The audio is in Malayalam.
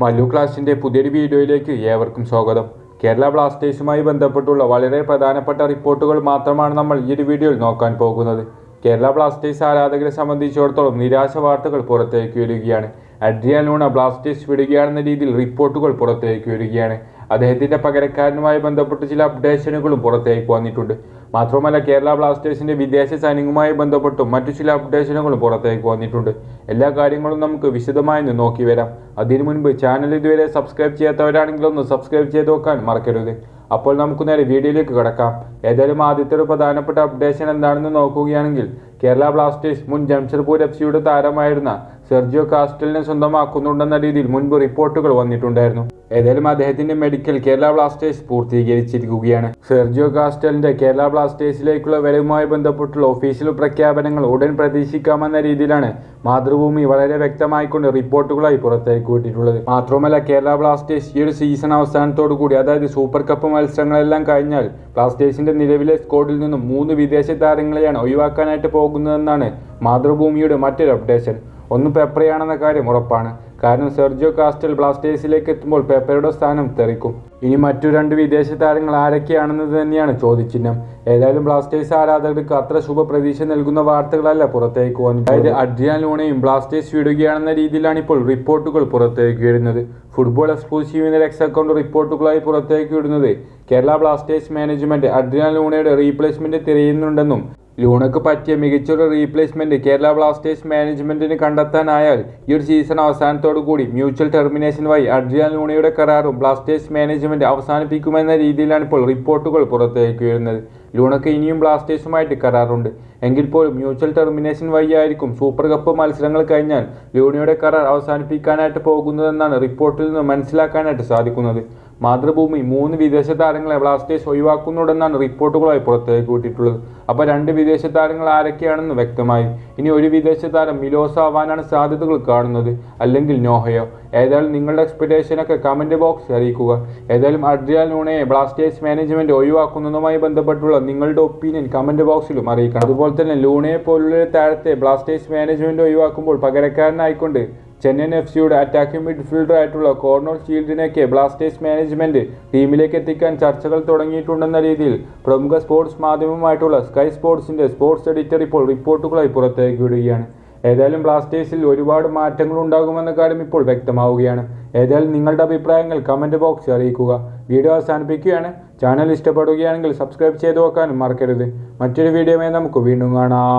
മല്ലു ക്ലാസിന്റെ പുതിയൊരു വീഡിയോയിലേക്ക് ഏവർക്കും സ്വാഗതം. കേരള ബ്ലാസ്റ്റേഴ്സുമായി ബന്ധപ്പെട്ടുള്ള വളരെ പ്രധാനപ്പെട്ട റിപ്പോർട്ടുകൾ മാത്രമാണ് നമ്മൾ ഈ ഒരു വീഡിയോയിൽ നോക്കാൻ പോകുന്നത്. കേരള ബ്ലാസ്റ്റേഴ്സ് ആരാധകരെ സംബന്ധിച്ചിടത്തോളം നിരാശ വാർത്തകൾ പുറത്തേക്ക് വരികയാണ്. അഡ്രിയാൻ ലൂണ ബ്ലാസ്റ്റേഴ്സ് വിടുകയാണെന്ന രീതിയിൽ റിപ്പോർട്ടുകൾ പുറത്തേക്ക് വരികയാണ്. അദ്ദേഹത്തിന്റെ പകരക്കാരനുമായി ബന്ധപ്പെട്ട് ചില അപ്ഡേഷനുകളും പുറത്തേക്ക് വന്നിട്ടുണ്ട്. മാത്രമല്ല കേരള ബ്ലാസ്റ്റേഴ്സിന്റെ വിദേശ സൈനികവുമായി ബന്ധപ്പെട്ടും മറ്റു ചില അപ്ഡേഷനുകളും പുറത്തേക്ക് വന്നിട്ടുണ്ട്. എല്ലാ കാര്യങ്ങളും നമുക്ക് വിശദമായി ഒന്ന് നോക്കി വരാം. അതിനു മുൻപ് ചാനൽ ഇതുവരെ സബ്സ്ക്രൈബ് ചെയ്യാത്തവരാണെങ്കിൽ ഒന്ന് സബ്സ്ക്രൈബ് ചെയ്ത് നോക്കാൻ മറക്കരുത്. അപ്പോൾ നമുക്ക് നേരെ വീഡിയോയിലേക്ക് കടക്കാം. ഏതായാലും ആദ്യത്തെ ഒരു പ്രധാനപ്പെട്ട അപ്ഡേഷൻ എന്താണെന്ന് നോക്കുകയാണെങ്കിൽ കേരള ബ്ലാസ്റ്റേഴ്സ് മുൻ ജംഷഡ്പൂർ എഫ് സിയുടെ താരമായിരുന്ന സെർജിയോ കാസ്റ്റലിനെ സ്വന്തമാക്കുന്നുണ്ടെന്ന രീതിയിൽ മുൻപ് റിപ്പോർട്ടുകൾ വന്നിട്ടുണ്ടായിരുന്നു. ഏതായാലും അദ്ദേഹത്തിന്റെ മെഡിക്കൽ കേരള ബ്ലാസ്റ്റേഴ്സ് പൂർത്തീകരിച്ചിരിക്കുകയാണ്. സെർജിയോ കാസ്റ്റലിന്റെ കേരള ബ്ലാസ്റ്റേഴ്സിലേക്കുള്ള വരവുമായി ബന്ധപ്പെട്ടുള്ള ഒഫീഷ്യൽ പ്രഖ്യാപനങ്ങൾ ഉടൻ പ്രതീക്ഷിക്കാമെന്ന രീതിയിലാണ് മാതൃഭൂമി വളരെ വ്യക്തമായിക്കൊണ്ട് റിപ്പോർട്ടുകളായി പുറത്തേക്ക് വിട്ടിട്ടുള്ളത്. മാത്രമല്ല കേരള ബ്ലാസ്റ്റേഴ്സ് ഈ ഒരു സീസൺ അവസാനത്തോടു കൂടി അതായത് സൂപ്പർ കപ്പ് മത്സരങ്ങളെല്ലാം കഴിഞ്ഞാൽ ബ്ലാസ്റ്റേഴ്സിന്റെ നിലവിലെ സ്കോഡിൽ നിന്നും മൂന്ന് വിദേശ താരങ്ങളെയാണ് ഒഴിവാക്കാനായിട്ട് പോകുന്നതെന്നാണ് മാതൃഭൂമിയുടെ മറ്റൊരു അപ്ഡേഷൻ ഒന്ന് പെപ്പറയാണെന്ന കാര്യം ഉറപ്പാണ്. കാരണം സെർജിയോ കാസ്റ്റൽ ബ്ലാസ്റ്റേഴ്സിലേക്ക് എത്തുമ്പോൾ പേപ്പറുടെ സ്ഥാനം തെറിക്കും. ഇനി മറ്റു രണ്ട് വിദേശ താരങ്ങൾ ആരൊക്കെയാണെന്നത് തന്നെയാണ് ചോദ്യചിഹ്നം. ഏതായാലും ബ്ലാസ്റ്റേഴ്സ് ആരാധകർക്ക് അത്ര ശുഭ പ്രതീക്ഷ നൽകുന്ന വാർത്തകളല്ല പുറത്തേക്ക് വന്നത്. അതായത് അഡ്രിയാൻ ലൂണയും ബ്ലാസ്റ്റേഴ്സ് വിടുകയാണെന്ന രീതിയിലാണ് ഇപ്പോൾ റിപ്പോർട്ടുകൾ പുറത്തേക്ക് വരുന്നത്. ഫുട്ബോൾ എക്സ്ക്ലൂസീവിന്റെ എക്സ് അക്കൗണ്ട് റിപ്പോർട്ടുകളായി പുറത്തേക്ക് വിടുന്നത് കേരള ബ്ലാസ്റ്റേഴ്സ് മാനേജ്മെന്റ് അഡ്രിയാൻ ലൂണയുടെ റീപ്ലേസ്മെന്റ് തിരയുന്നുണ്ടെന്നും ലൂണക്ക് പറ്റിയ മികച്ചൊരു റീപ്ലേസ്മെന്റ് കേരള ബ്ലാസ്റ്റേഴ്സ് മാനേജ്മെന്റിന് കണ്ടെത്താനായാൽ ഈ ഒരു സീസൺ അവസാനത്തോടു കൂടി മ്യൂച്വൽ ടെർമിനേഷൻ വഴി അഡ്രിയാൻ ലൂണയുടെ കരാറും ബ്ലാസ്റ്റേഴ്സ് മാനേജ്മെന്റ് അവസാനിപ്പിക്കുമെന്ന രീതിയിലാണ് ഇപ്പോൾ റിപ്പോർട്ടുകൾ പുറത്തേക്ക് വരുന്നത്. ലൂണക്ക് ഇനിയും ബ്ലാസ്റ്റേഴ്സുമായിട്ട് കരാറുണ്ട്. എങ്കിൽ പോലും മ്യൂച്വൽ ടെർമിനേഷൻ വഴിയായിരിക്കും സൂപ്പർ കപ്പ് മത്സരങ്ങൾ കഴിഞ്ഞാൽ ലൂണയുടെ കരാർ അവസാനിപ്പിക്കാനായിട്ട് പോകുന്നതെന്നാണ് റിപ്പോർട്ടിൽ നിന്ന് മനസ്സിലാക്കാനായിട്ട് സാധിക്കുന്നത്. മാതൃഭൂമി. മൂന്ന് വിദേശ താരങ്ങളെ ബ്ലാസ്റ്റേഴ്സ് ഒഴിവാക്കുന്നുണ്ടെന്നാണ് റിപ്പോർട്ടുകളായി പുറത്തേക്ക് വിട്ടിട്ടുള്ളത് അപ്പോൾ രണ്ട് വിദേശ താരങ്ങൾ ആരൊക്കെയാണെന്ന് വ്യക്തമായി. ഇനി ഒരു വിദേശ താരം മിലോസ ആവാനാണ് സാധ്യതകൾ കാണുന്നത്. അല്ലെങ്കിൽ നോഹയോ. ഏതായാലും നിങ്ങളുടെ എക്സ്പെക്ടേഷനൊക്കെ കമന്റ് ബോക്സിൽ അറിയിക്കുക. ഏതായാലും അഡ്രിയാൽ നൂണയെ ബ്ലാസ്റ്റേഴ്സ് മാനേജ്മെന്റ് ഒഴിവാക്കുന്നതുമായി ബന്ധപ്പെട്ടുള്ള നിങ്ങളുടെ ഒപ്പീനിയൻ കമന്റ് ബോക്സിലും അറിയിക്കണം. അതുപോലെ തന്നെ ലൂണയെ പോലുള്ള താരത്തെ ബ്ലാസ്റ്റേഴ്സ് മാനേജ്മെന്റ് ഒഴിവാക്കുമ്പോൾ പകരക്കാരനായിക്കൊണ്ട് ചെന്നൈയിൻ എഫ് സിയുടെ അറ്റാക്കിംഗ് മിഡ്ഫീൽഡർ ആയിട്ടുള്ള കോർണർ ഷീൽഡിനെയൊക്കെ ബ്ലാസ്റ്റേഴ്സ് മാനേജ്മെന്റ് ടീമിലേക്ക് എത്തിക്കാൻ ചർച്ചകൾ തുടങ്ങിയിട്ടുണ്ടെന്ന രീതിയിൽ പ്രമുഖ സ്പോർട്സ് മാധ്യമമായിട്ടുള്ള സ്കൈ സ്പോർട്സിന്റെ സ്പോർട്സ് എഡിറ്റർ ഇപ്പോൾ റിപ്പോർട്ടുകളായി പുറത്തേക്ക് വിടുകയാണ്. ഏതായാലും ബ്ലാസ്റ്റേഴ്സിൽ ഒരുപാട് മാറ്റങ്ങൾ ഉണ്ടാകുമെന്ന കാര്യം ഇപ്പോൾ വ്യക്തമാവുകയാണ്. ഏതായാലും നിങ്ങളുടെ അഭിപ്രായങ്ങൾ കമന്റ് ബോക്സിൽ അറിയിക്കുക. വീഡിയോ അവസാനിപ്പിക്കുകയാണ്. ചാനൽ ഇഷ്ടപ്പെടുകയാണെങ്കിൽ സബ്സ്ക്രൈബ് ചെയ്ത് വെക്കാനും മറക്കരുത്. മറ്റൊരു വീഡിയോയുമായി നമുക്ക് വീണ്ടും കാണാം.